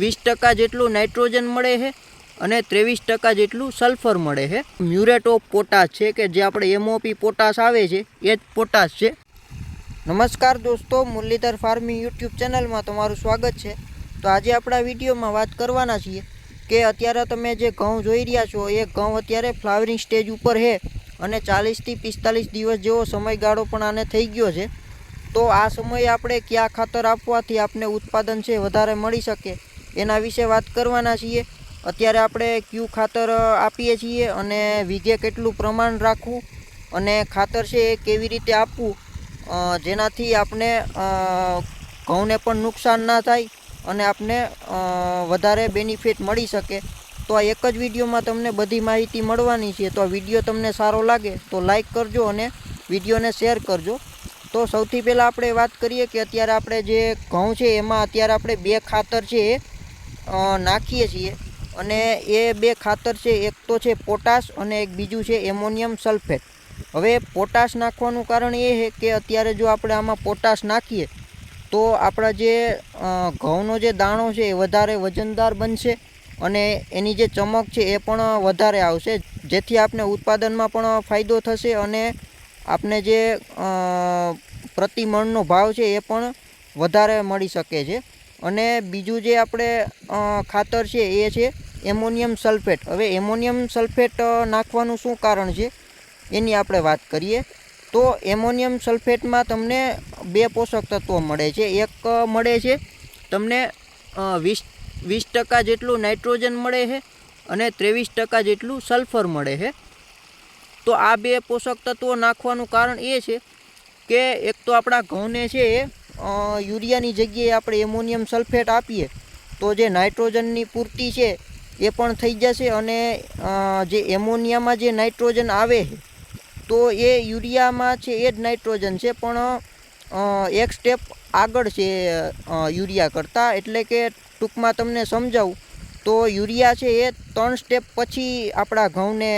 વીસ ટકા જેટલું નાઇટ્રોજન મળે છે અને ત્રેવીસ ટકા જેટલું સલ્ફર મળે છે. મ્યુરેટ ઓફ પોટાશ છે કે જે આપણે એમઓપી પોટાશ આવે છે, એ જ પોટાશ છે. નમસ્કાર દોસ્તો, મુરલીધર ફાર્મિંગ યુટ્યુબ ચેનલમાં તમારું સ્વાગત છે. તો આજે આપણા વિડીયોમાં વાત કરવાના છીએ કે અત્યારે તમે જે ઘઉં જોઈ રહ્યા છો, એ ઘઉં અત્યારે ફ્લાવરિંગ સ્ટેજ ઉપર છે અને ચાલીસથી પિસ્તાલીસ દિવસ જેવો સમયગાળો પણ આને થઈ ગયો છે. તો આ સમયે આપણે કયા ખાતર આપવાથી આપને ઉત્પાદન છે વધારે મળી શકે? એના વિશે વાત કરવાના છીએ. અત્યારે આપણે કયું ખાતર આપીએ છીએ અને વીઘે કેટલું પ્રમાણ રાખવું અને ખાતર છે એ કેવી રીતે આપવું જેનાથી આપણે ઘઉંને પણ નુકસાન ના થાય અને આપને વધારે બેનિફિટ મળી શકે. તો આ એક જ વિડીયોમાં તમને બધી માહિતી મળવાની છે. તો આ વીડિયો તમને સારો લાગે તો લાઈક કરજો અને વિડીયોને શેર કરજો. તો સૌથી પહેલાં આપણે વાત કરીએ કે અત્યારે આપણે જે ઘઉં છે એમાં અત્યારે આપણે બે ખાતર છે એ નાખીએ છીએ. અને એ બે ખાતર છે, એક તો છે પોટાશ અને એક બીજું છે એમોનિયમ સલ્ફેટ. હવે પોટાશ નાખવાનું કારણ એ છે કે અત્યારે જો આપણે આમાં પોટાશ નાખીએ, તો આપણા જે ઘઉંનો જે દાણો છે એ વધારે વજનદાર બનશે અને એની જે ચમક છે એ પણ વધારે આવશે. જેથી આપને ઉત્પાદનમાં પણ ફાયદો થશે અને આપને જે પ્રતિમણનો ભાવ છે એ પણ વધારે મળી શકે છે. અને બીજું જે આપણે ખાતર છે એ છે એમોનિયમ સલ્ફેટ. હવે એમોનિયમ સલ્ફેટ નાખવાનું શું કારણ છે એની આપણે વાત કરીએ. તો એમોનિયમ સલ્ફેટમાં તમને બે પોષક તત્વો મળે છે. એક મળે છે તમને વીસ વીસ ટકા જેટલું નાઇટ્રોજન મળે છે અને ત્રેવીસ ટકા જેટલું સલ્ફર મળે છે. તો આ બે પોષક તત્વો નાખવાનું કારણ એ છે કે એક તો આપણા ઘઉંને છે એ યુરિયાની જગ્યાએ આપણે એમોનિયમ સલ્ફેટ આપીએ, તો જે નાઇટ્રોજનની પૂર્તિ છે એ પણ થઈ જશે અને જે એમોનિયામાં જે નાઇટ્રોજન આવે તો એ યુરિયામાં છે એ જ નાઇટ્રોજન છે, પણ એક સ્ટેપ આગળ છે યુરિયા કરતાં. એટલે કે ટૂંકમાં તમને સમજાવું, તો યુરિયા છે એ ત્રણ સ્ટેપ પછી આપણા ઘઉંને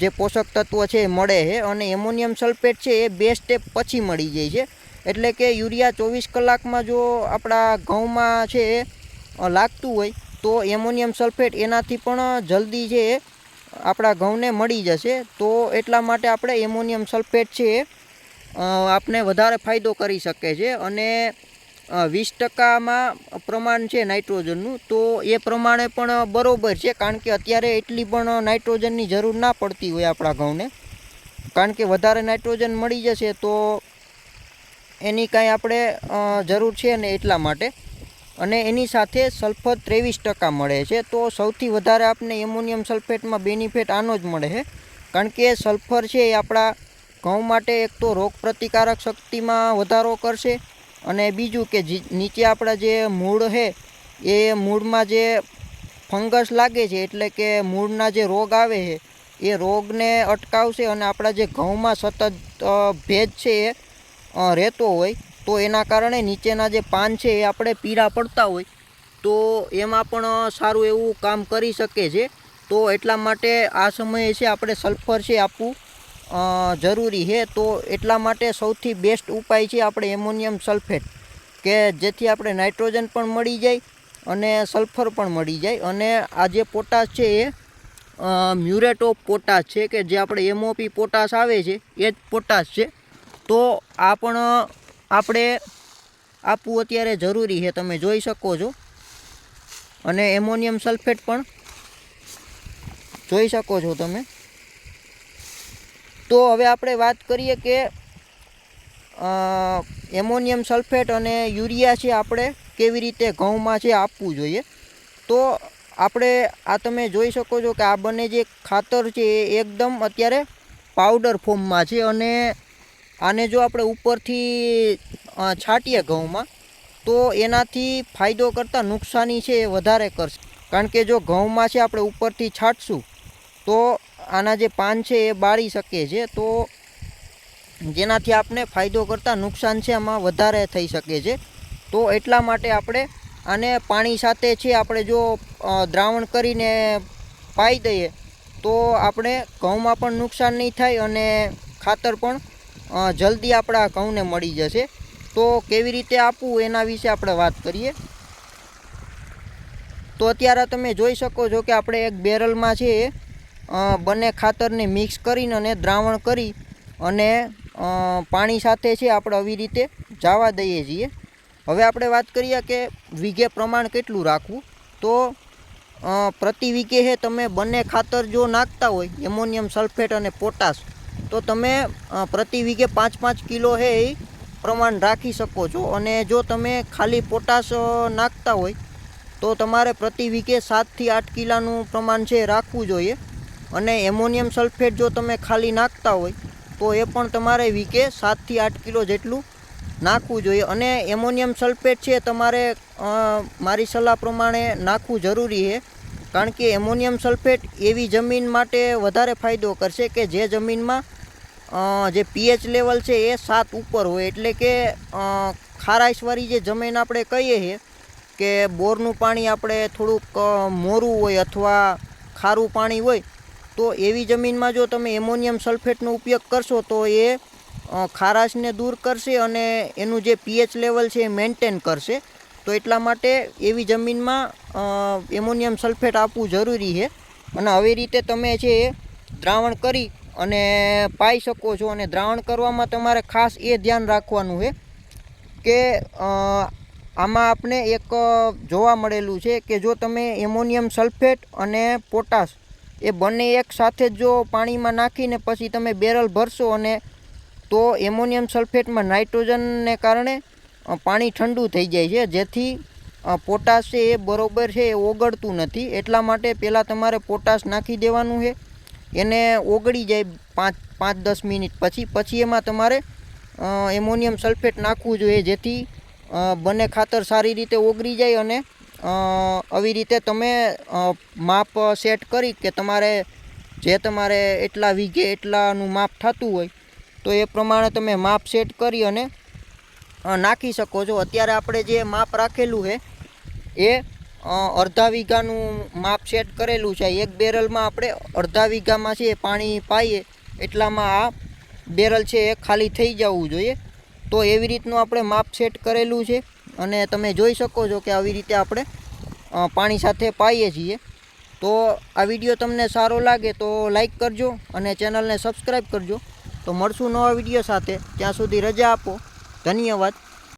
જે પોષક તત્વો છે એ મળે છે અને એમોનિયમ સલ્ફેટ છે એ બે સ્ટેપ પછી મળી જાય છે. એટલે કે યુરિયા ચોવીસ કલાકમાં જો આપણા ઘઉંમાં છે લાગતું હોય, તો એમોનિયમ સલ્ફેટ એનાથી પણ જલ્દી છે આપણા ઘઉંને મળી જશે. તો એટલા માટે આપણે એમોનિયમ સલ્ફેટ છે આપને વધારે ફાયદો કરી શકે છે. અને વીસ ટકામાં પ્રમાણ છે નાઇટ્રોજનનું, તો એ પ્રમાણે પણ બરોબર છે. કારણ કે અત્યારે એટલી પણ નાઇટ્રોજનની જરૂર ના પડતી હોય આપણા ઘઉંને. કારણ કે વધારે નાઇટ્રોજન મળી જશે તો એની કાંઈ આપણે જરૂર છે ને એટલા માટે. અને એની સાથે સલ્ફર ત્રેવીસ ટકા મળે છે. તો સૌથી વધારે આપને એમોનિયમ સલ્ફેટમાં બેનિફિટ આનો જ મળે છે. કારણ કે સલ્ફર છે એ આપણા ઘઉં માટે એક તો રોગ પ્રતિકારક શક્તિમાં વધારો કરશે. અને બીજું કે નીચે આપણા જે મૂળ છે, એ મૂળમાં જે ફંગસ લાગે છે, એટલે કે મૂળના જે રોગ આવે છે, એ રોગને અટકાવશે અને આપણા જે ઘઉંમાં સતત ભેજ છે એ રહેતો હોય, તો એના કારણે નીચેના જે પાન છે એ આપણે પીળા પડતા હોય. તો એમાં પણ સારું એવું કામ કરી શકે છે. તો એટલા માટે આ સમયે છે આપણે સલ્ફર છે આપવું જરૂરી છે. તો એટલા માટે સૌથી બેસ્ટ ઉપાય છે આપણે એમોનિયમ સલ્ફેટ, કે જેથી આપણે નાઇટ્રોજન પણ મળી જાય અને સલ્ફર પણ મળી જાય. અને આ જે પોટાશ છે એ મ્યુરેટ ઓફ પોટાશ છે, કે જે આપણે એમઓપી પોટાશ આવે છે, એ જ પોટાશ છે. તો આ પણ આપણે આપવું અત્યારે જરૂરી છે, તમે જોઈ શકો છો. અને એમોનિયમ સલ્ફેટ પણ જોઈ શકો છો તમે. તો હવે આપણે વાત કરીએ કે એમોનિયમ સલ્ફેટ અને યુરિયા છે આપણે કેવી રીતે ઘઉંમાં છે આપવું જોઈએ. તો આપણે, આ તમે જોઈ શકો છો કે આ બંને જે ખાતર છે એ એકદમ અત્યારે પાવડર ફોર્મમાં છે અને આને જો આપણે ઉપરથી છાંટીએ ઘઉંમાં, તો એનાથી ફાયદો કરતાં નુકસાની છે એ વધારે કરશે. કારણ કે જો ઘઉંમાં છે આપણે ઉપરથી છાંટશું, તો આના જે પાન છે એ બાળી શકે છે, તો જેનાથી આપણે ફાયદો કરતાં નુકસાન છે આમાં વધારે થઈ શકે છે. તો એટલા માટે આપણે આને પાણી સાથે છે આપણે જો દ્રાવણ કરીને પાઈ દઈએ, તો આપણે ઘઉંમાં પણ નુકસાન નહીં થાય અને ખાતર પણ જલ્દી આપણા ઘઉંને મળી જશે. તો કેવી રીતે આપવું એના વિશે આપણે વાત કરીએ. તો અત્યારે તમે જોઈ શકો છો કે આપણે એક બેરલમાં છે બંને ખાતરને મિક્સ કરીને અને દ્રાવણ કરી અને પાણી સાથે છે આપણે આવી રીતે જવા દઈએ છીએ. હવે આપણે વાત કરીએ કે વીઘે પ્રમાણ કેટલું રાખવું. તો પ્રતિ વીઘે તમે બંને ખાતર જો નાખતા હોય, એમોનિયમ સલ્ફેટ અને પોટાશ તો તમે પ્રતિ વીઘે પાંચ પાંચ કિલો હે એ પ્રમાણ રાખી શકો છો. અને જો તમે ખાલી પોટાશ નાખતા હોય, તો તમારે પ્રતિ વીઘે સાતથી આઠ કિલાનું પ્રમાણ છે રાખવું જોઈએ. અને એમોનિયમ સલ્ફેટ જો તમે ખાલી નાખતા હોય, તો એ પણ તમારે વીઘે સાતથી આઠ કિલો જેટલું નાખવું જોઈએ. અને એમોનિયમ સલ્ફેટ છે, તમારે મારી સલાહ પ્રમાણે નાખવું જરૂરી છે કારણ કે એમોનિયમ સલ્ફેટ એવી જમીન માટે વધારે ફાયદો કરશે કે જે જમીનમાં જે પીએચ લેવલ છે એ સાત ઉપર હોય. એટલે કે ખારાશવાળી જે જમીન આપણે કહીએ છીએ કે બોરનું પાણી આપણે થોડુંક મોરું હોય અથવા ખારું પાણી હોય, તો એવી જમીનમાં જો તમે એમોનિયમ સલ્ફેટનો ઉપયોગ કરશો તો એ ખારાશને દૂર કરશે અને એનું જે પીએચ લેવલ છે એ મેન્ટેન કરશે. તો એટલા માટે એવી જમીનમાં એમોનિયમ સલ્ફેટ આપવું જરૂરી છે. અને આવી રીતે તમે છે દ્રાવણ કરી અને પાઈ શકો છો અને દ્રાવણ કરવામાં તમારે ખાસ એ ધ્યાન રાખવાનું છે કે આમાં આપણે એક જોવા મળેલું છે કે જો તમે એમોનિયમ સલ્ફેટ અને પોટાશ એ બંને એક સાથે જ પાણીમાં નાખીને પછી તમે બેરલ ભરશો અને તો એમોનિયમ સલ્ફેટમાં નાઇટ્રોજનને કારણે પાણી ઠંડુ થઈ જાય છે, જેથી પોટાશ છે એ બરોબર છે, એ ઓગળતું નથી. એટલા માટે પહેલાં તમારે પોટાશ નાખી દેવાનું છે. એને ઓગળી જાય પાંચ પાંચ, દસ મિનિટ પછી. પછી એમાં તમારે એમોનિયમ સલ્ફેટ નાખવું જોઈએ, જેથી બંને ખાતર સારી રીતે ઓગળી જાય અને આવી રીતે તમે માપ સેટ કરી કે તમારે જે તમારે એટલા વીઘે એટલાનું માપ થતું હોય, તો એ પ્રમાણે તમે માપ સેટ કરી અને નાખી શકો છો. અત્યારે આપણે જે માપ રાખેલું છે, એ અડધા વીઘાનું માપ સેટ કરેલું છે. એક બેરલમાં આપણે અડધા વીઘામાં છે પાણી પાઈએ, એટલામાં આ બેરલ છે એ ખાલી થઈ જવું જોઈએ. તો એવી રીતનું આપણે માપ સેટ કરેલું છે અને તમે જોઈ શકો છો કે આવી રીતે આપણે પાણી સાથે પાઈએ છીએ. તો આ વીડિયો તમને સારો લાગે તો લાઈક કરજો અને ચેનલને સબસ્ક્રાઈબ કરજો. તો મળશું નવા વીડિયો સાથે. ત્યાં સુધી રજા આપો. ધન્યવાદ.